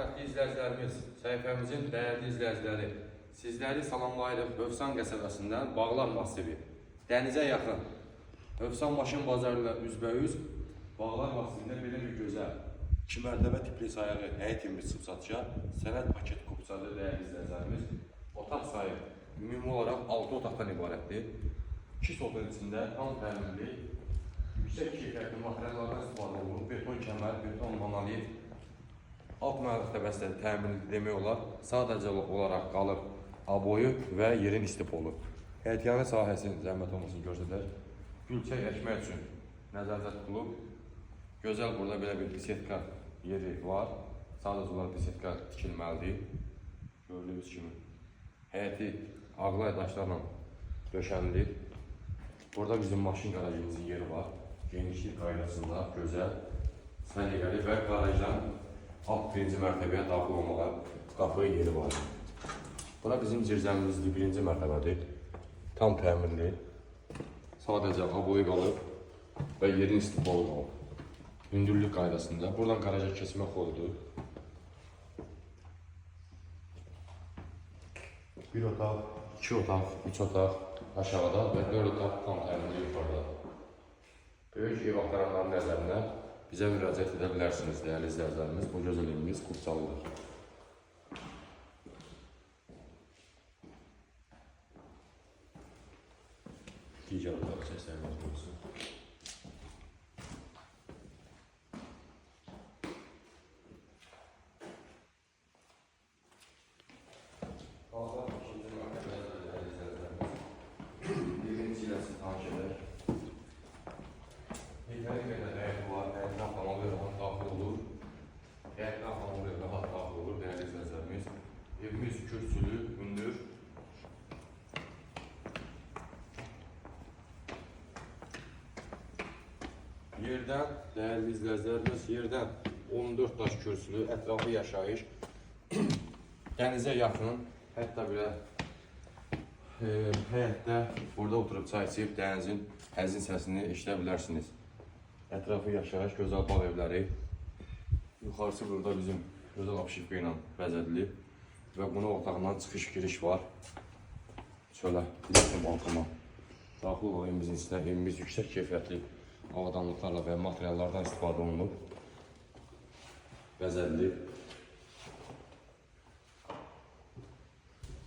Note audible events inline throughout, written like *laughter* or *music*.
hörmətli izləyicilərimiz, səhifəmizin dəyərli izləyiciləri, sizləri salamlayırıq Övsan qəsəbəsindən Bağlar Masivi. Dənizə yaxın. Övsan maşın bazarı ilə üzbəüz Bağlar Masivində belə bir gözəl iki mərtəbə tipli sayağı həyət çıxıb satışa sənəd paket qupçadır dəyərli izləyicilərimiz. Otaq sayı ümumi olaraq 6 otaqdan ibarətdir. 2 sotun içində tam təminli, yüksək keyfiyyətli materiallardan istifadə olunub, beton kəmər, beton monolit, alt mərtəbəsi də təminli demək olar. Sadəcə olaraq qalır aboyu və yerin istipolu. Həyətyanı sahəsinin zəhmət olmasını göstərir. Gülçək əkmək üçün nəzərdə tutulub. Gözəl burada belə bir bisetka yeri var. Sadəcə olaraq bisetka tikilməlidir. Gördüyünüz kimi. Həyəti ağlay daşlarla döşənilib. Burada bizim maşın qarajımızın yeri var. Genişlik qaydasında gözəl, səliqəli və qarajdan alt birinci mərtəbəyə daxil olmağa qapı yeri var. Bura bizim zirzəmimizdir, birinci mərtəbədir. Tam təmirli. Sadəcə aboyu qalıb və yerin istipolu qalıb. Hündürlük qaydasında. Buradan qaraja keçmə xoludur. Bir otaq, iki otaq, üç otaq aşağıda və dörd otaq tam təmirli yuxarıda. Böyük ev axtaranların nəzərinə bizə müraciət edə bilərsiniz dəyərli izləyicilərimiz. Bu evimiz Qursalıdır. Digər otaq səslərimiz olsun. Evimiz kürsülü, hündür. Yerdən, dəyərli izləyicilərimiz, yerdən 14 daş kürsülü, ətrafı yaşayış, *clears throat* dənizə yaxın, hətta belə e, burada oturub çay içib dənizin həzin səsini eşidə bilərsiniz. Yaşayış, gözəl bağ evləri. Yuxarısı burada bizim gözəl apşifka ilə bəzədilib və qonaq otağından çıxış giriş var. Çölə, gidelim balkona. Daxil evimizin içində, evimiz yüksək keyfiyyətli avadanlıqlarla və materiallardan istifadə olunub. Bəzədilib.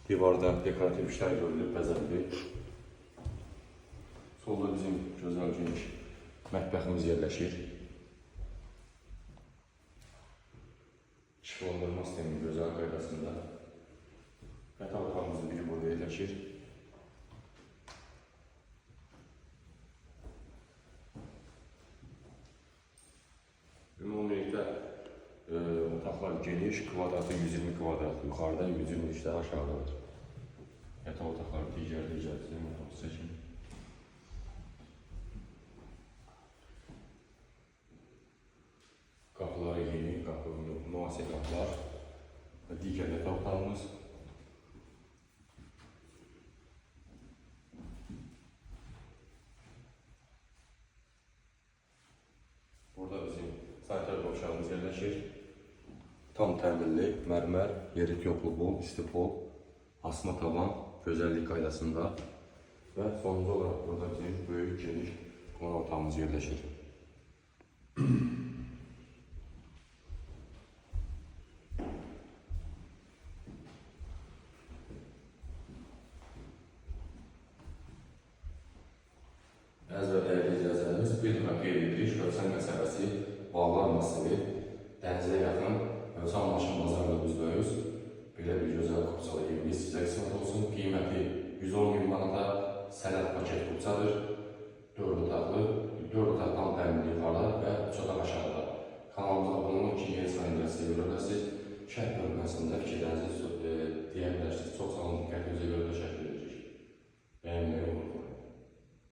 Divarda dekorativ işlər görülüb, bəzədilib. Solda bizim gözəl geniş mətbəximiz yerləşir. İşıqlandırma sistemi gözəl qaydasında. Yataq otağımızın biri burada yerləşir. Ümumilikdə e, otaqlar geniş, kvadratı 120 kvadrat, yuxarıda 120 işdə aşağıdadır. Yataq otaqları digər digər sizin otaq seçin. Qapıları yeni, qapı müasir qapılar yataq otağımız. Burada bizim sanitar qovşağımız yerləşir. Tam təmirli, mərmər, yeri yoklu bol, istipol, asma tavan, gözəllik qaydasında və sonuncu olaraq burada bizim böyük geniş qonaq otağımız yerləşir. Əziz və dəyərli izləyicilərimiz, bir daha qeyd edirik, Gövsən qəsəbəsi, Masivi, dənizə yaxın, Gövsən maşın bazarında üzbəüz, belə bir gözəl kupçalı evimiz sizə qismət olsun. Qiyməti 110 min